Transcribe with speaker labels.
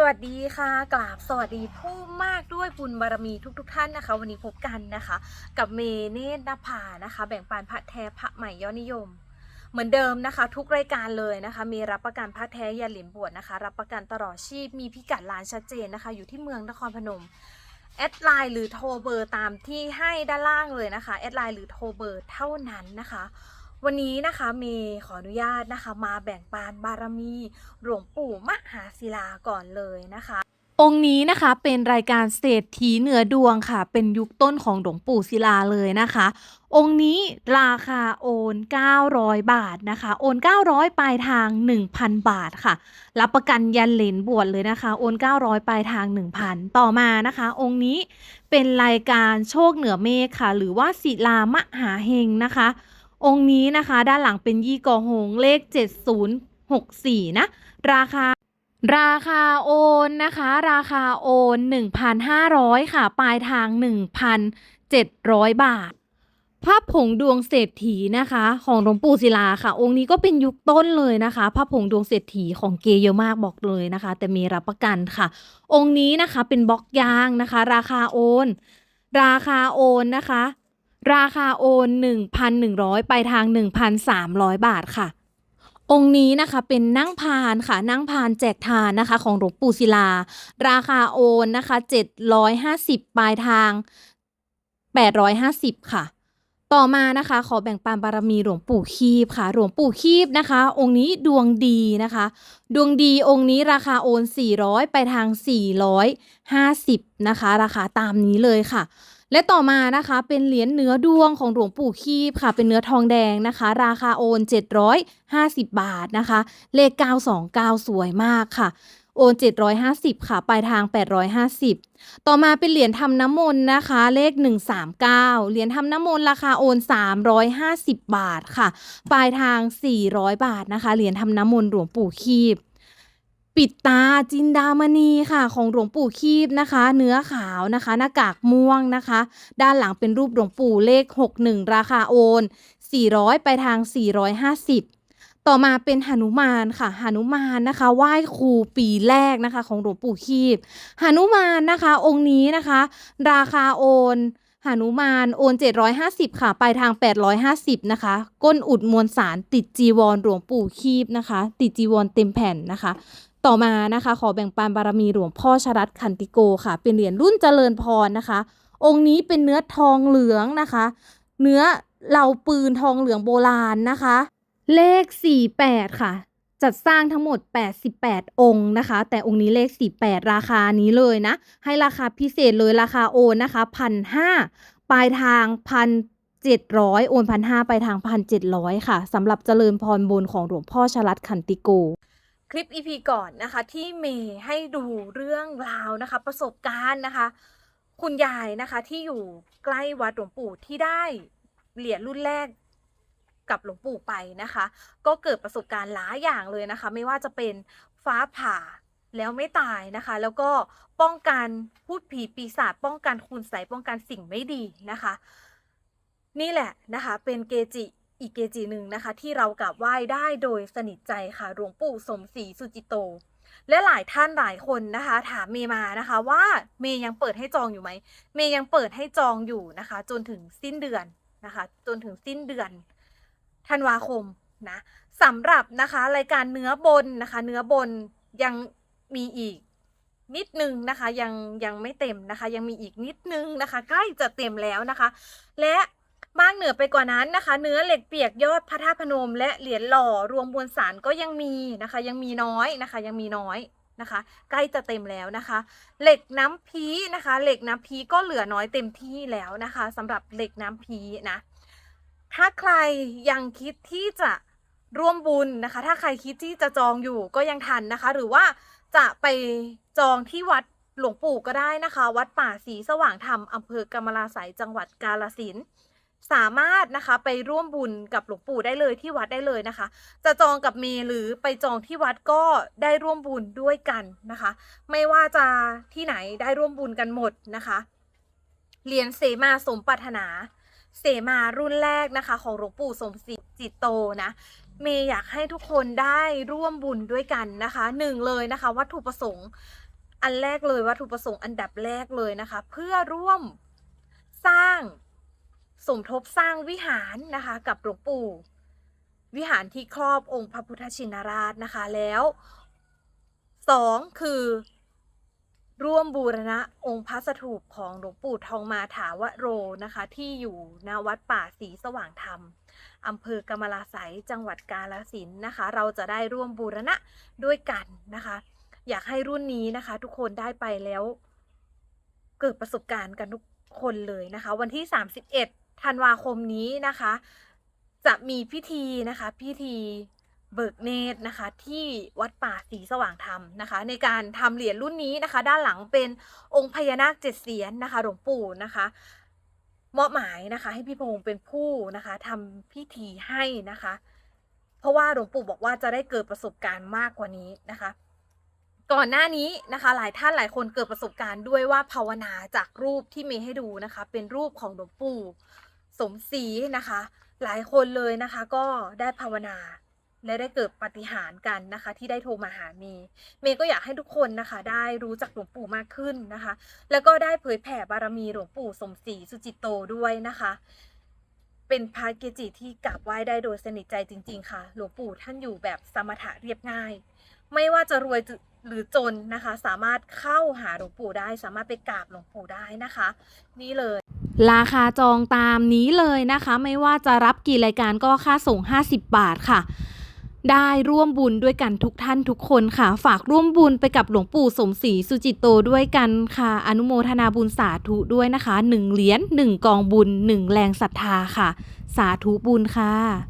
Speaker 1: สวัสดีค่ะกราบสวัสดีผู้มากด้วยบุญบารมีทุกๆทท่านนะคะ วันนี้พบกันนะคะ กับเมเนตนภานะคะ แบ่งปันพระแท้พระใหม่ยอดนิยม เหมือนเดิมนะคะ ทุกรายการเลยนะคะ มีรับประกันพระแท้ยาหลินบวชนะคะ รับประกันตลอดชีพมีพิกัดร้านชัดเจนนะคะ อยู่ที่เมืองนครพนมแอดไลน์หรือโทรเบอร์ตามที่ให้ด้านล่างเลยนะคะแอดไลน์หรือโทรเบอร์เท่านั้นนะคะ วันนี้นะคะเมย์ขออนุญาตนะคะ มาแบ่งปันบารมีหลวงปู่มหาศิลาก่อนเลยนะคะ
Speaker 2: องค์นี้นะคะเป็นรายการเศรษฐีเหนือดวงค่ะ เป็นยุคต้นของหลวงปู่ศิลาเลยนะคะ องค์นี้ราคาโอน 900 บาทนะคะ โอน 900 ปลายทาง 1,000 บาทค่ะ รับประกันยันเหรนบวชเลยนะคะ โอน 900 ปลายทาง 1,000 ต่อมานะคะ องค์นี้เป็นรายการโชคเหนือเมฆค่ะ หรือว่าศิลามหาเฮงนะคะ องค์นี้นะคะ ด้านหลังเป็นยี่กอหงเลข 7064 นะ ราคา ราคาโอนนะคะ ราคาโอน 1,500 ค่ะ ปลายทาง 1,700 บาทภาพผงดวงเศรษฐีนะคะ ของหลวงปู่ศิลาค่ะ องค์นี้ก็เป็นยุคต้นเลยนะคะภาพผงดวงเศรษฐีของเกเยอะมากบอกเลยนะคะ แต่มีรับประกันค่ะ องค์นี้นะคะเป็นบล็อกยางนะคะ ราคาโอน ราคาโอนนะคะ ราคาโอน 1,100 ไปทาง 1,300 บาทค่ะ องค์นี้นะคะเป็นนั่งพานค่ะ นั่งพานแจกทานนะคะ ของหลวงปู่ศิลา ราคาโอนนะคะ 750 ปลายทาง 850 ค่ะต่อมานะคะขอแบ่งปันบารมีหลวงปู่คีบค่ะ หลวงปู่คีบนะคะ องค์นี้ดวงดีนะคะ ดวงดีองค์นี้ราคาโอน 400 ไปทาง 450 นะคะ ราคาตามนี้เลยค่ะ และต่อมานะคะเป็นเหรียญเนื้อดวงของหลวงปู่คีบค่ะ เป็นเนื้อทองแดงนะคะ ราคาโอน 750 บาทนะคะ เลข 929 สวยมากค่ะโอน 750 ค่ะ ปลายทาง 850 ต่อมาเป็นเหรียญทำน้ำมนต์นะคะ เลข 139 เหรียญทำน้ำมนต์ราคาโอน 350 บาทค่ะ ปลายทาง 400 บาทนะคะ เหรียญทำน้ำมนต์หลวงปู่คีบ ปิดตาจินดามณีค่ะ ของหลวงปู่คีบนะคะ เนื้อขาวนะคะ หน้ากากม่วงนะคะ ด้านหลังเป็นรูปหลวงปู่เลข 61 ราคาโอน 400 ไปทาง 450ต่อมาเป็นหนุมานค่ะหนุมานนะคะไหว้ครูปีแรกนะคะของหลวงปู่คีบหนุมานนะคะ องค์นี้นะคะ ราคาโอนหนุมานโอน 750 ค่ะปลายทาง 850 นะคะ ก้นอุดมวลสารติดจีวรหลวงปู่คีบนะคะ ติดจีวรเต็มแผ่นนะคะ ต่อมานะคะ ขอแบ่งปันบารมีหลวงพ่อชรัตขันติโกค่ะ เป็นเหรียญรุ่นเจริญพรนะคะ องค์นี้เป็นเนื้อทองเหลืองนะคะ เนื้อเหล่าปืนทองเหลืองโบราณนะคะ เลข 48 ค่ะ จัดสร้างทั้งหมด 88 องค์นะคะ แต่องค์นี้เลข 48 ราคานี้เลยนะ ให้ราคาพิเศษเลยราคาโอนนะคะพันห้าปลายทางพันเจ็ดร้อยโอนพันห้าไปทางพันเจ็ดร้อยค่ะสำหรับเจริญพรบนของหลวงพ่อชลัดขันติโก
Speaker 1: คลิป EP ก่อนนะคะ ที่เมย์ให้ดูเรื่องราวนะคะ ประสบการณ์นะคะ คุณยายนะคะที่อยู่ใกล้วัดหลวงปู่ที่ได้เหรียญรุ่นแรกกับหลวงปู่ไปนะคะ ก็เกิดประสบการณ์หลายอย่างเลยนะคะ ไม่ว่าจะเป็นฟ้าผ่าแล้วไม่ตายนะคะ แล้วก็ป้องกันพูดผีปีศาจป้องกันคุณใสป้องกันสิ่งไม่ดีนะคะ นี่แหละนะคะ เป็นเกจิ อีกเกจิหนึ่งนะคะ ที่เรากราบไหว้ได้โดยสนิทใจค่ะหลวงปู่สมศรีสุจิโต และหลายท่านหลายคนนะคะ ถามเมย์มานะคะว่าเมย์ยังเปิดให้จองอยู่ไหมเมย์ยังเปิดให้จองอยู่นะคะ จนถึงสิ้นเดือนนะคะ จนถึงสิ้นเดือนธันวาคมนะสำหรับนะคะรายการเนื้อบนนะคะ เนื้อบนยังมีอีกนิดนึงนะคะ ยังยังไม่เต็มนะคะ ยังมีอีกนิดนึงนะคะ ใกล้จะเต็มแล้วนะคะ และ มากเหนือไปกว่านั้นนะคะ เนื้อเหล็กเปียกยอดพระธาตุพนม และเหรียญหล่อรวมมวลสารก็ยังมีนะคะ ยังมีน้อยนะคะ ยังมีน้อยนะคะ ใกล้จะเต็มแล้วนะคะ เหล็กน้ำพีนะคะ เหล็กน้ำพีก็เหลือน้อยเต็มที่แล้วนะคะสำหรับเหล็กน้ำพีนะ ถ้าใครยังคิดที่จะร่วมบุญนะคะ ถ้าใครคิดที่จะจองอยู่ก็ยังทันนะคะ หรือว่าจะไปจองที่วัดหลวงปู่ก็ได้นะคะ วัดป่าศรีสว่างธรรมอำเภอกำมะลาไสยจังหวัดกาฬสิน สามารถนะคะไปร่วมบุญกับหลวงปู่ได้เลยที่วัดได้เลยนะคะ จะจองกับเมย์หรือไปจองที่วัดก็ได้ร่วมบุญด้วยกันนะคะ ไม่ว่าจะที่ไหนได้ร่วมบุญกันหมดนะคะเหรียญเสมาสมปรารถนา เสมารุ่นแรกนะคะ ของหลวงปู่สมศรีจิตโตนะเมย์อยากให้ทุกคนได้ร่วมบุญด้วยกันนะคะหนึ่งเลยนะคะ วัตถุประสงค์อันแรกเลยวัตถุประสงค์อันดับแรกเลยนะคะ เพื่อร่วมสร้าง สมทบสร้างวิหารนะคะกับหลวงปู่ วิหารที่ครอบองค์พระพุทธชินราชนะคะแล้วสองคือร่วมบูรณะองค์พระสถูปของหลวงปู่ทองมาถาวโรนะคะ ที่อยู่ณวัดป่าศรีสว่างธรรมอำเภอกำมะลาไสยจังหวัดกาฬสินนะคะ เราจะได้ร่วมบูรณะด้วยกันนะคะ อยากให้รุ่นนี้นะคะ ทุกคนได้ไปแล้ว เกิดประสบการณ์กันทุกคนเลยนะคะ วันที่ 31 ธันวาคมนี้นะคะ จะมีพิธีนะคะ พิธีเบิกเนตรนะคะ ที่วัดป่าศรีสว่างธรรมนะคะ ในการทำเหรียญรุ่นนี้นะคะ ด้านหลังเป็นองค์พญานาคเจ็ดเสียนนะคะหลวงปู่นะคะมอบหมายนะคะ ให้พี่พงษ์เป็นผู้นะคะทำพิธีให้นะคะ เพราะว่าหลวงปู่บอกว่าจะได้เกิดประสบการณ์มากกว่านี้นะคะ ก่อนหน้านี้นะคะ หลายท่านหลายคนเกิดประสบการณ์ด้วยว่าภาวนาจากรูปที่มย์ให้ดูนะคะ เป็นรูปของหลวงปู่ สมศรีนะคะ หลายคนเลยนะคะก็ได้ภาวนาและได้เกิดปฏิหารกันนะคะ ที่ได้โทรมาหาเมย์เมย์ก็อยากให้ทุกคนนะคะ ได้รู้จักหลวงปู่มากขึ้นนะคะ แล้วก็ได้เผยแผ่บารมีหลวงปู่สมศรีสุจิตโตด้วยนะคะ เป็นพระเกจิที่กราบไหว้ได้โดยสนิทใจจริง ๆ ค่ะ หลวงปู่ท่านอยู่แบบสมถะเรียบง่าย ไม่ว่าจะรวยหรือจนนะคะ สามารถเข้าหาหลวงปู่ได้ สามารถไปกราบหลวงปู่ได้นะคะ นี่เลย
Speaker 2: ราคาจองตามนี้เลยนะคะ ไม่ว่าจะรับกี่รายการก็ค่าส่ง 50 บาทค่ะ ได้ร่วมบุญด้วยกันทุกท่านทุกคนค่ะ ฝากร่วมบุญไปกับหลวงปู่สมศรีสุจิตโตด้วยกันค่ะ อนุโมทนาบุญสาธุด้วยนะคะ 1 เหรียญ1 กองบุญ 1 แรงศรัทธาค่ะ สาธุบุญค่ะ